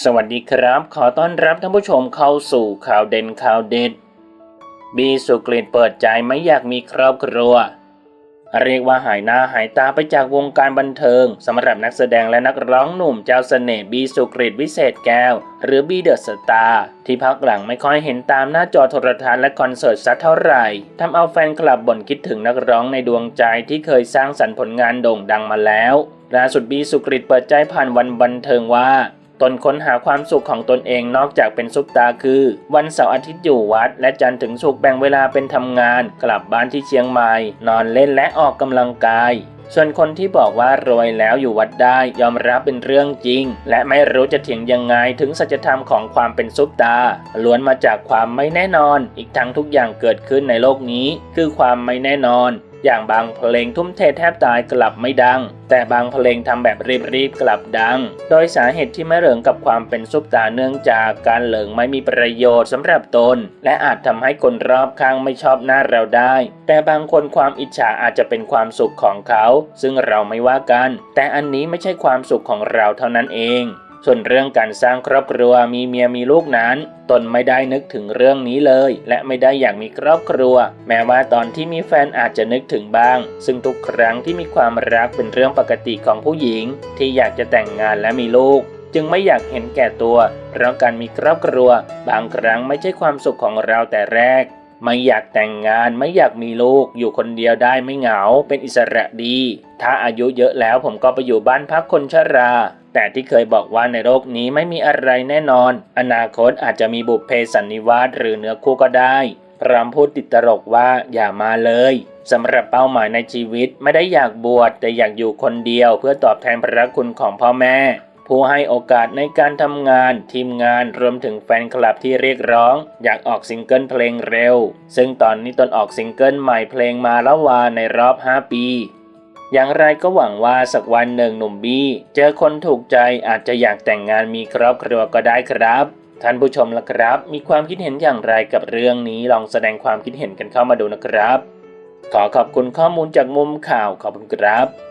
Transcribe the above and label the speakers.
Speaker 1: สวัสดีครับ ขอต้อนรับท่านผู้ชมเข้าสู่ข่าวเด่นข่าวเด็ด บีสุกรีตเปิดใจไม่อยากมีครอบครัว เรียกว่าหายหน้าหายตาไปจากวงการบันเทิงสำหรับนักแสดงและนักร้องหนุ่มเจ้าเสน่ห์บีสุกรีตวิเศษแก้ว หรือบีเดอะสตาร์ที่พักหลังไม่ค่อยเห็นตามหน้าจอโทรทัศน์และคอนเสิร์ตสักเท่าไหร่ทำเอาแฟนคลับบ่นคิดถึงนักร้องในดวงใจที่เคยสร้างสรรค์ผลงานโด่งดังมาแล้วล่าสุดบีสุกรีตเปิดใจผ่านวันบันเทิงว่า ตนค้นหาความสุขของตนเองนอกจากเป็นซุปตาคือ วันเสาร์อาทิตย์อยู่วัด และจันทร์ถึงศุกร์แบ่งเวลาเป็นทำงาน กลับบ้านที่เชียงใหม่ นอนเล่นและออกกำลังกายส่วนคนที่บอกว่ารวยแล้วอยู่วัดได้ยอมรับเป็นเรื่องจริง และไม่รู้จะเถียงยังไงถึงสัจธรรมของความเป็นซุปตา ล้วนมาจากความไม่แน่นอน อีกทั้งทุกอย่างเกิดขึ้นในโลกนี้ คือความไม่แน่นอน อย่างบางเพลงทุ่มเทแทบตายกลับไม่ดัง แต่บางเพลงทำแบบรีบๆกลับดัง โดยสาเหตุที่ไม่เหลิงกับความเป็นซุปตาเนื่องจากการเหลิงไม่มีประโยชน์สำหรับตน และอาจทำให้คนรอบข้างไม่ชอบหน้าเราได้ แต่บางคนความอิจฉาอาจจะเป็นความสุขของเขา ซึ่งเราไม่ว่ากัน แต่อันนี้ไม่ใช่ความสุขของเราเท่านั้นเอง ส่วนเรื่องการสร้างครอบครัวมีเมียมีลูกนั้น ตนไม่ได้นึกถึงเรื่องนี้เลย และไม่ได้อยากมีครอบครัว แม้ว่าตอนที่มีแฟนอาจจะนึกถึงบ้าง ซึ่งทุกครั้งที่มีความรักเป็นเรื่องปกติของผู้หญิง ที่อยากจะแต่งงานและมีลูก จึงไม่อยากเห็นแก่ตัว เพราะการมีครอบครัว บางครั้งไม่ใช่ความสุขของเราแต่แรกไม่อยากแต่งงานไม่อยากมีลูก อยู่คนเดียวได้ไม่เหงา เป็นอิสระดี ถ้าอายุเยอะแล้วผมก็ไปอยู่บ้านพักคนชรา แต่ที่เคยบอกว่าในโลกนี้ไม่มีอะไรแน่นอน อนาคตอาจจะมีบุพเพสันนิวาสหรือเนื้อคู่ก็ได้พร้อมพูดติดตลกว่าอย่ามาเลยสำหรับเป้าหมายในชีวิตไม่ได้อยากบวชแต่อยากอยู่คนเดียวเพื่อตอบแทนพระคุณของพ่อแม่ ผู้ให้โอกาสในการทำงาน ทีมงานรวมถึงแฟนคลับที่เรียกร้อง อยากออกซิงเกิลเพลงเร็ว ซึ่งตอนนี้ตนออกซิงเกิลใหม่เพลงมาแล้ววาในรอบ 5 ปี อย่างไรก็หวังว่าสักวันหนึ่งหนุ่มบี้ เจอคนถูกใจอาจจะอยากแต่งงานมีครอบครัวก็ได้ครับ ท่านผู้ชมล่ะครับ มีความคิดเห็นอย่างไรกับเรื่องนี้ลองแสดงความคิดเห็นกันเข้ามาดูนะครับ ขอขอบคุณข้อมูลจากมุมข่าวขอบคุณครับ